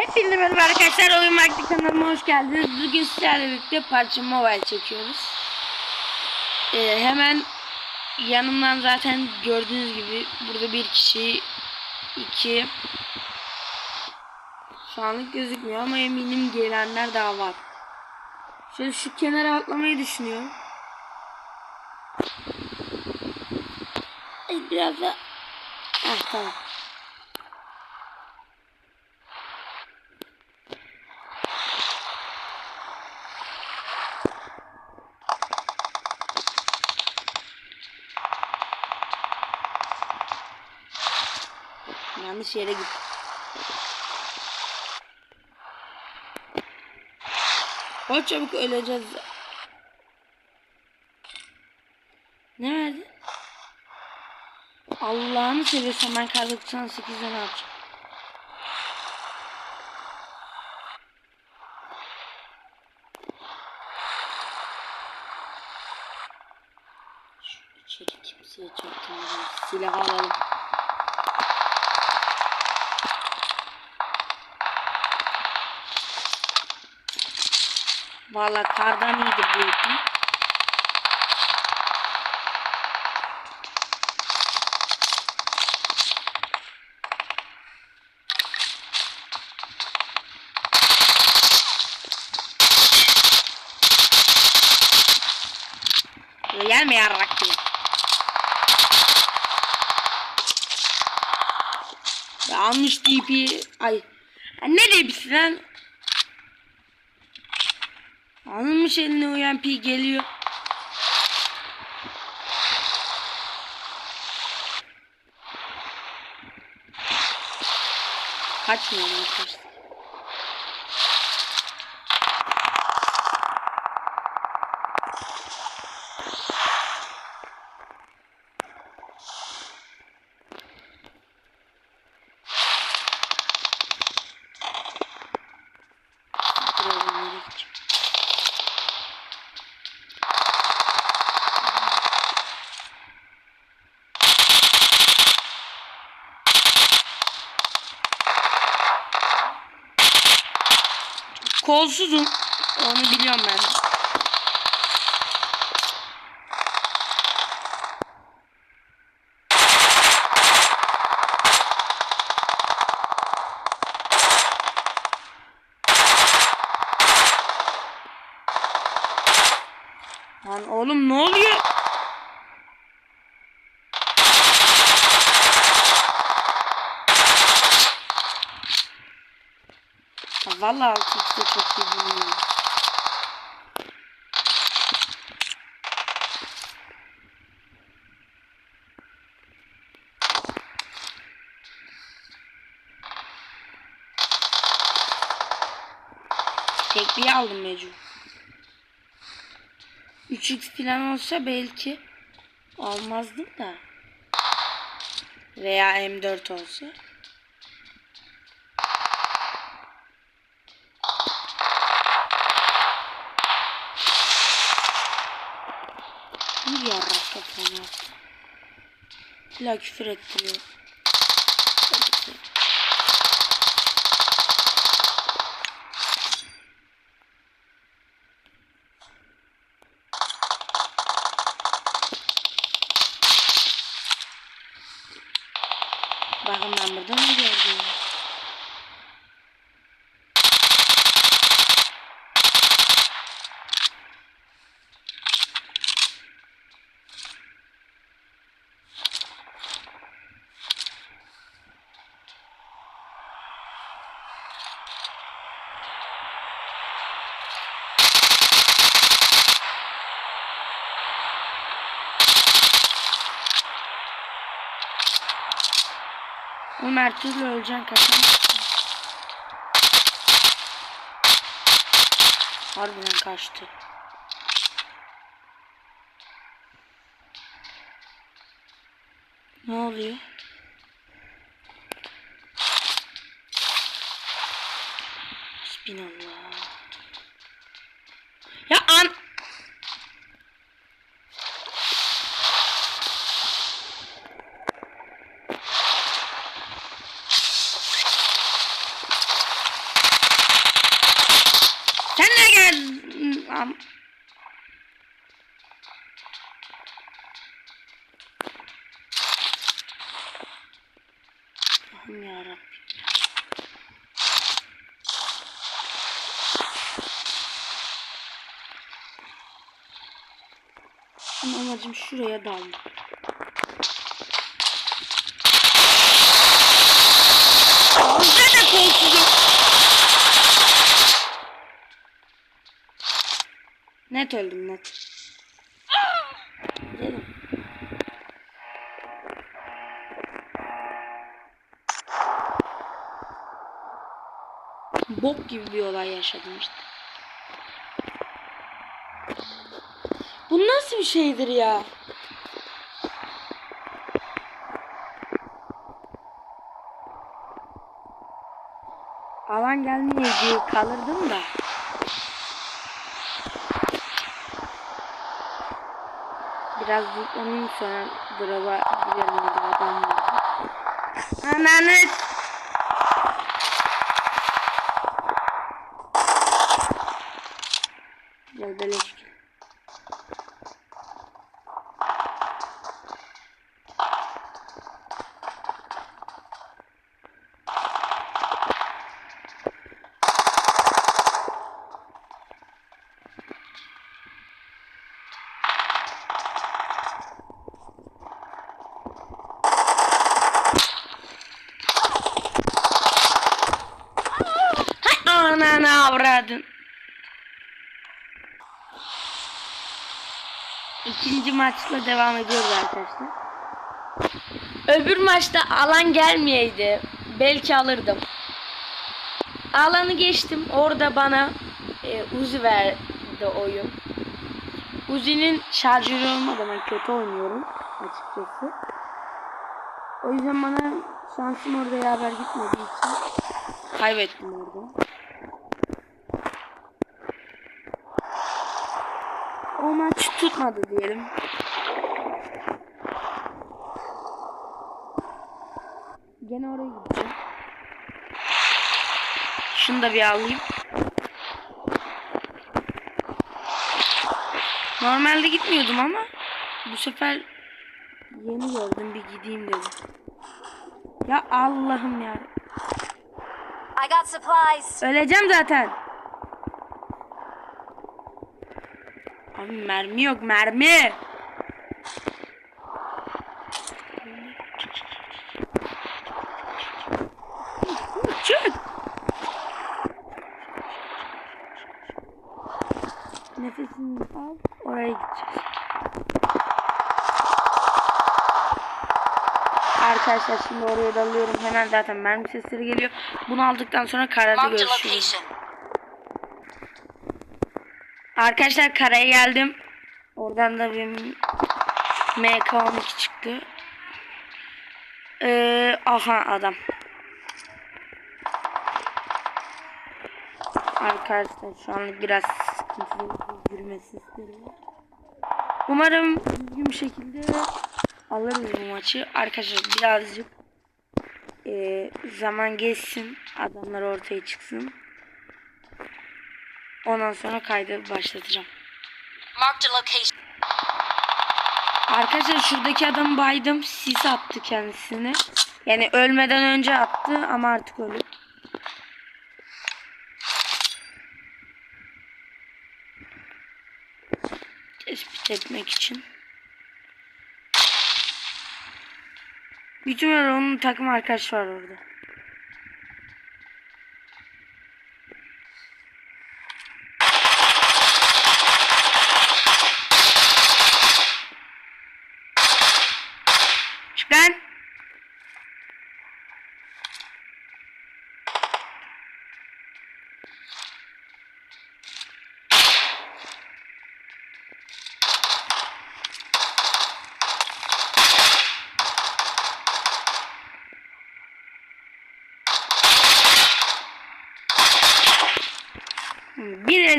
Hepinize merhaba arkadaşlar. Oyun Vakti kanalıma hoş geldiniz. Bugün sizlerle birlikte parça mobile çekiyoruz. Ee, hemen yanımdan zaten gördüğünüz gibi burada bir kişi, iki şu anlık gözükmüyor ama eminim gelenler daha var. Şöyle şu kenara atlamayı düşünüyorum. Biraz da Ah tamam. Yanlış yere gittim. O çabuk öleceğiz. Ne verdi? Allah'ını seviyorsan ben kar 98'den alacağım. Şu içeri kimseye çaktırmadan silah alalım. Valla kardan iyidir bu ipi. Gelme yarrak diye. Almış DP. Ay. Ne DP'si lan? Alınmış eline UMP geliyor. Kaçmıyor arkadaşlar. Birazdan nereye gideceğim? Kolsuzum. Onu biliyorum ben. Lan oğlum ne oluyor? Vallahi altı işte çok iyi. Tekliği aldım mecbur. 3x falan olsa belki olmazdı da. Veya M4 olsa. Bir yarrak kafana. La küfür ettiriyor. Bakın ben burada ne gördüm? Oğlum her türlü öleceksin kaçamazsın. Harbiden kaçtı. Ne oluyor? Hasbinallah. Ya an... Hayır. Am- Allah'ım yarabbim. Ama amacım şuraya dalmak. Net öldüm net. Gidelim. Bok gibi bir olay yaşadım işte. Bu nasıl bir şeydir ya? Alan gelmeye diye kalırdım da. Biraz zıplanayım sonra drop'a gidelim. Ananı maçla devam ediyoruz arkadaşlar. Öbür maçta alan gelmeyeydi. Belki alırdım. Alanı geçtim. Orada bana e, Uzi verdi oyun. Uzi'nin şarjörü olmadan ben kötü oynuyorum açıkçası. O yüzden bana şansım orada yaver gitmediği için kaybettim orada. O maç tutmadı diyelim. Gene oraya gideceğim. Şunu da bir alayım. Normalde gitmiyordum ama bu sefer yeni gördüm bir gideyim dedim. Ya Allah'ım ya. I got supplies. Öleceğim zaten. Abi mermi yok mermi. Çık. Nefesini al. Oraya gideceğiz. Arkadaşlar şimdi oraya dalıyorum. Hemen zaten mermi sesleri geliyor. Bunu aldıktan sonra karada görüşürüz. Arkadaşlar karaya geldim. Oradan da bir MK12 çıktı. Ee, aha adam. Arkadaşlar şu anlık biraz sıkıntılı yürüme sesleri var. Umarım düzgün bir şekilde alırız bu maçı. Arkadaşlar birazcık ee, zaman geçsin. Adamlar ortaya çıksın. Ondan sonra kaydı başlatacağım. Arkadaşlar şuradaki adamı baydım. Sis attı kendisini. Yani ölmeden önce attı ama artık ölü. Tespit etmek için. Bütün onun takım arkadaş var orada.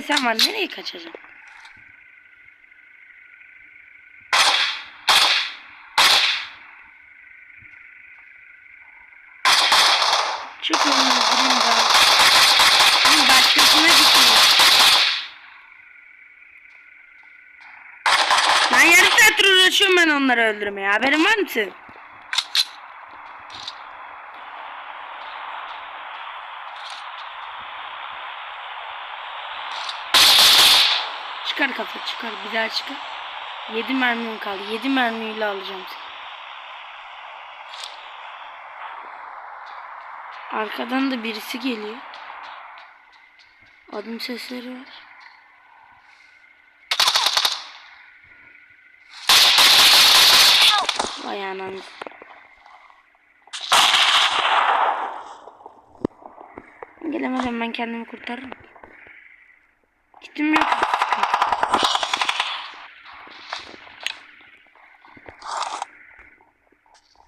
insan var. Nereye kaçacağım? Çıkın buradan. Ben başkasına gidiyorum. Ben yarım saattir uğraşıyorum ben onları öldürmeye. Haberin var mısın? Kafa çıkar. Bir daha çıkar. 7 mermim kaldı. 7 mermiyle alacağım seni. Arkadan da birisi geliyor. Adım sesleri var. Vay ananı. Gelemeden ben kendimi kurtarırım. Gittim yok.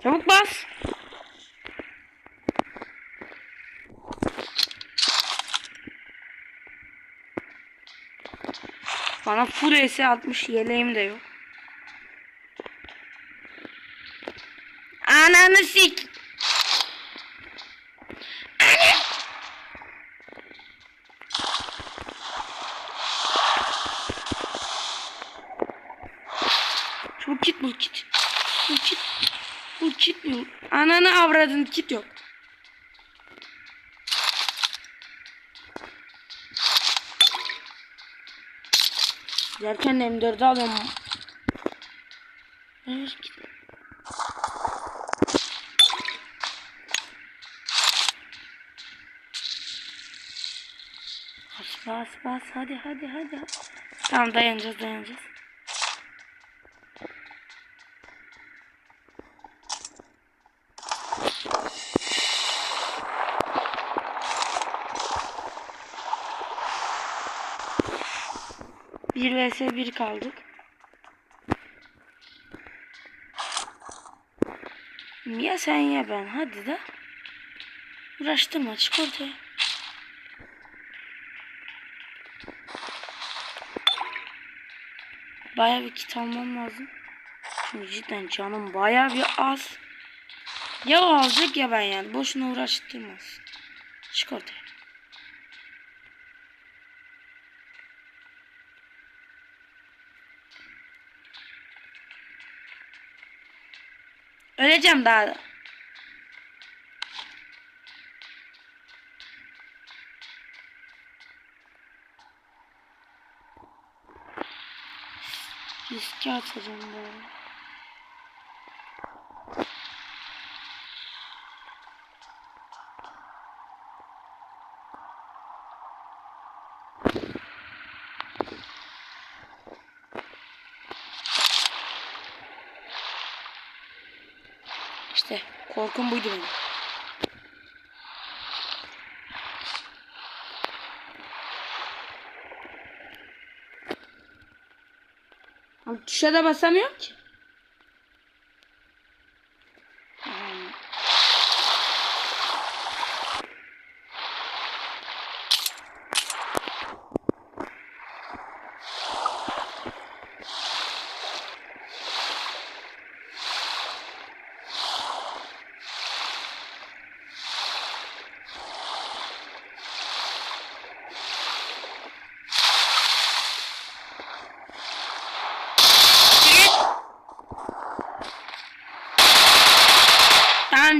Çabuk bas. Bana full S atmış yeleğim de yok. Ananı sik. Ana! Çabuk git bul git. Bul git. Bul. Ananı avradın kit yok. Derken M4'ü alıyorum. Evet, bas bas hadi hadi hadi. Tamam dayanacağız dayanacağız. Bir vs bir kaldık. Ya sen ya ben hadi de. Uğraştırma çık ortaya. Baya bir kit almam lazım. Çünkü cidden canım baya bir az. Ya o alacak ya ben yani. Boşuna uğraştırmaz. Çık ortaya. Öleceğim daha da. Riske atacağım böyle. İşte korkum buydu benim. Abi tuşa da basamıyorum ki. Tamam.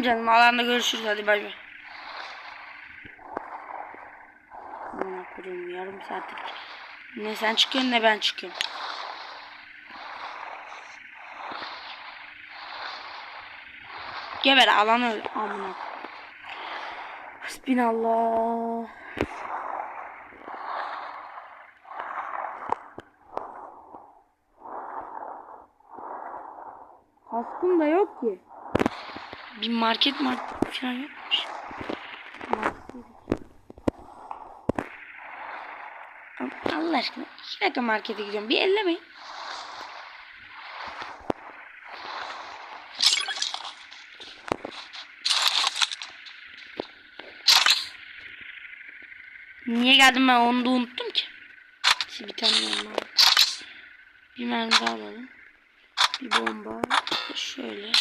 Canım alanda görüşürüz hadi bay bay. Amına koyayım yarım saatlik. Ne sen çıkıyorsun ne ben çıkıyorum. Geber alan öyle amına. Hasbinallah. Kaskım da yok ki. Bir market market falan yokmuş. Allah aşkına iki dakika markete gidiyorum. Bir ellemeyin. Niye geldim ben onu da unuttum ki. Şimdi bir tane alalım. Bir mermi alalım. Bir bomba. Şöyle.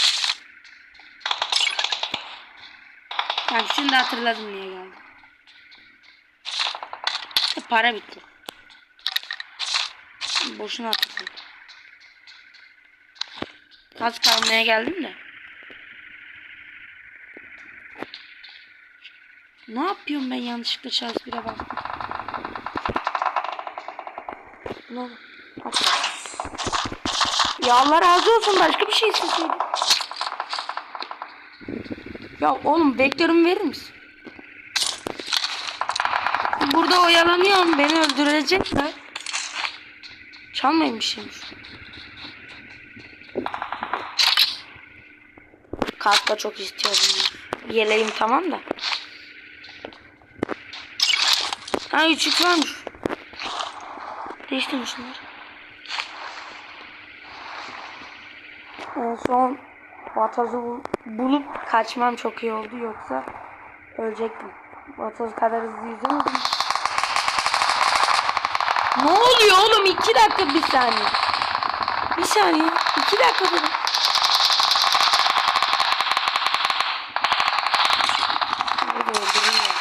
Bak şimdi hatırladım niye geldim. İşte para bitti. Boşuna hatırladım. Kask almaya geldim de. Ne yapıyorum ben yanlışlıkla Charles 1'e bak. Ne. Ya Allah razı olsun başka bir şey isteseydim. Ya oğlum vektörümü verir misin? Burada oyalanıyorum beni öldürecekler. Çalmayın bir şeymiş. Kaska çok istiyorum. Yeleğim tamam da. Ha küçük varmış. Değiştirmiş şunları. En son Vataz'ı bul- bulup kaçmam çok iyi oldu yoksa ölecektim. Vataz kadar hızlı. Ne oluyor oğlum? İki dakika bir saniye. Bir saniye. İki dakika dedim. Şurayı da öldüreyim ya.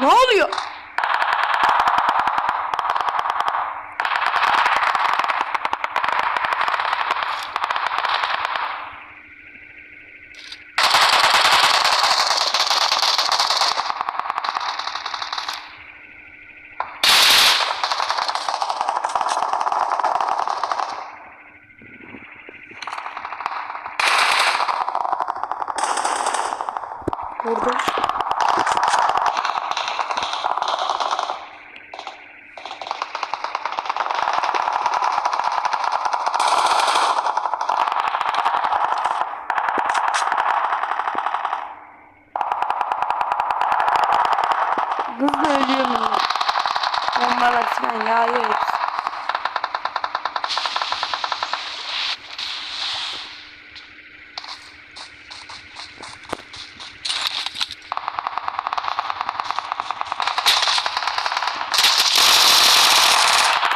Ne oluyor? Burada. Hızla ölüyor millet. Bombalar falan yağıyor hepsi.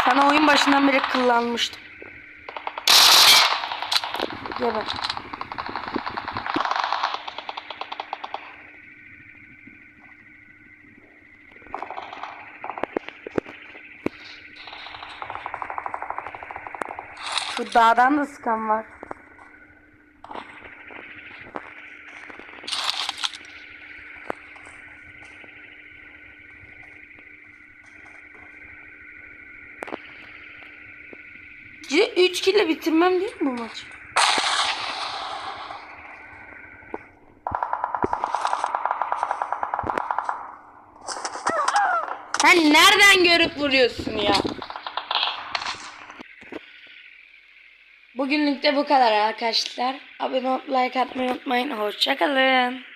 Sana oyun başından beri kullanmıştım. Geber. Şu dağdan da sıkan var. C 3 kille bitirmem değil mi bu maçı? Sen nereden görüp vuruyorsun ya? Bugünlük de bu kadar arkadaşlar. Abone olup like atmayı unutmayın. Hoşçakalın.